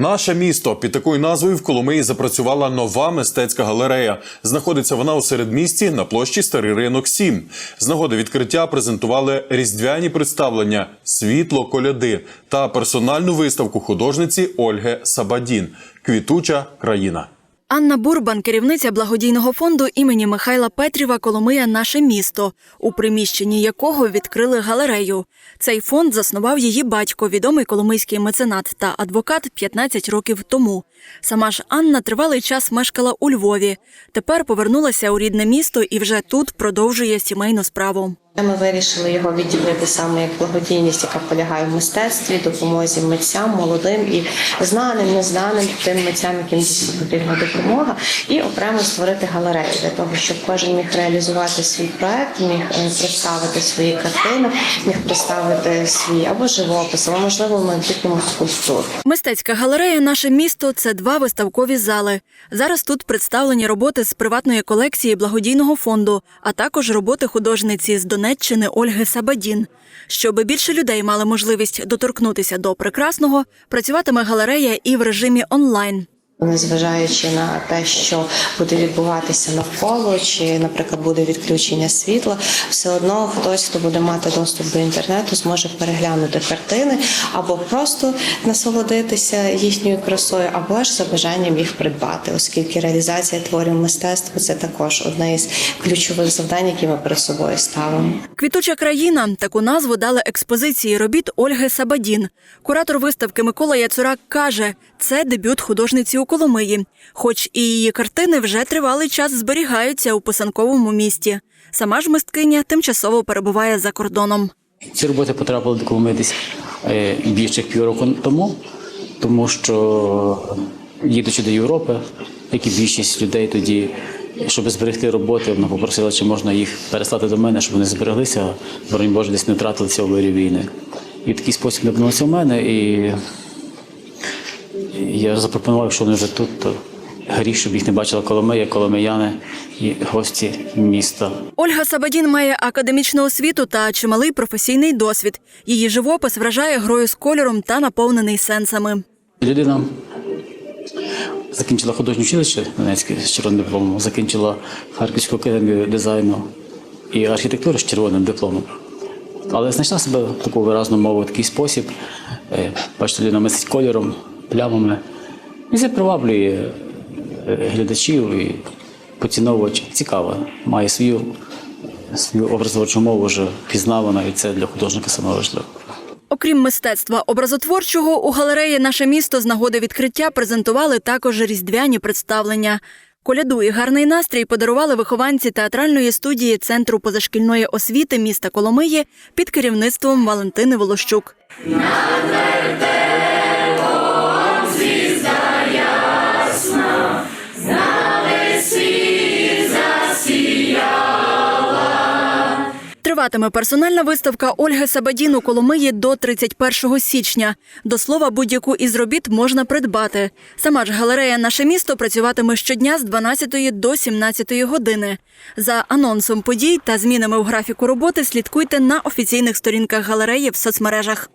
Наше місто під такою назвою в Коломиї запрацювала нова мистецька галерея. Знаходиться вона у середмісті на площі Старий ринок 7. З нагоди відкриття презентували різдвяні представлення Світло коляди та персональну виставку художниці Ольги Сабадін Квітуча країна. Анна Бурбан, керівниця благодійного фонду імені Михайла Петріва Коломия Наше місто, у приміщенні якого відкрили галерею. Цей фонд заснував її батько, відомий коломийський меценат та адвокат 15 років тому. Сама ж Анна тривалий час мешкала у Львові. Тепер повернулася у рідне місто і вже тут продовжує сімейну справу. Ми вирішили його відділити саме як благодійність, яка полягає в мистецтві, допомозі митцям, молодим і знаним, незнаним тим митцям, яким дійсно потрібна допомога, і окремо створити галерею для того, щоб кожен міг реалізувати свій проект, міг е, представити свої картини, міг представити свій або живопис, або можливо майбутньому скульптуру. Мистецька галерея Наше місто це два виставкові зали. Зараз тут представлені роботи з приватної колекції благодійного фонду, а також роботи художниці з Донеччини Ольги Сабадін. Щоб більше людей мали можливість доторкнутися до прекрасного, працюватиме галерея і в режимі онлайн. Незважаючи на те, що буде відбуватися навколо, чи, наприклад, буде відключення світла, все одно хтось, хто буде мати доступ до інтернету, зможе переглянути картини або просто насолодитися їхньою красою, або ж за бажанням їх придбати, оскільки реалізація творів мистецтва це також одне із ключових завдань, які ми перед собою ставимо. Квітуча країна таку назву дали експозиції робіт Ольги Сабадін. Куратор виставки Микола Яцурак каже, це дебют художниці у Коломиї, хоч і її картини вже тривалий час зберігаються у писанковому місті. Сама ж мисткиня тимчасово перебуває за кордоном. Ці роботи потрапили до Коломиї десь е, більше півроку тому, тому що їдучи до Європи, як і більшість людей тоді, щоб зберегти роботи, вона попросила, чи можна їх переслати до мене, щоб вони збереглися, боронь Боже, десь не втратилися у вирі війни. І такий спосіб напнулося в мене, і я запропонував, що вони вже тут, то гріх, щоб їх не бачила Коломия, коломияни і гості міста. Ольга Сабадін має академічну освіту та чималий професійний досвід. Її живопис вражає грою з кольором та наповнений сенсами. Людина закінчила художнє училище Донецьке з червоним дипломом, закінчила Харківську академію дизайну і архітектури з червоним дипломом. Але знайшла себе таку виразну мову, такий спосіб. Е, Бачите, людина мислить кольором, плямами. І це приваблює е, глядачів і поціновувачів. Цікаво. Має свою, свою образотворчу мову вже пізнавана, і це для художника саме важливо. Окрім мистецтва образотворчого, у галереї наше місто з нагоди відкриття презентували також різдвяні представлення. Коляду і гарний настрій подарували вихованці театральної студії Центру позашкільної освіти міста Коломиї під керівництвом Валентини Волощук. Триватиме персональна виставка Ольги Сабадін у Коломиї до 31 січня. До слова, будь-яку із робіт можна придбати. Сама ж галерея Наше місто працюватиме щодня з 12 до 17 години. За анонсом подій та змінами в графіку роботи слідкуйте на офіційних сторінках галереї в соцмережах.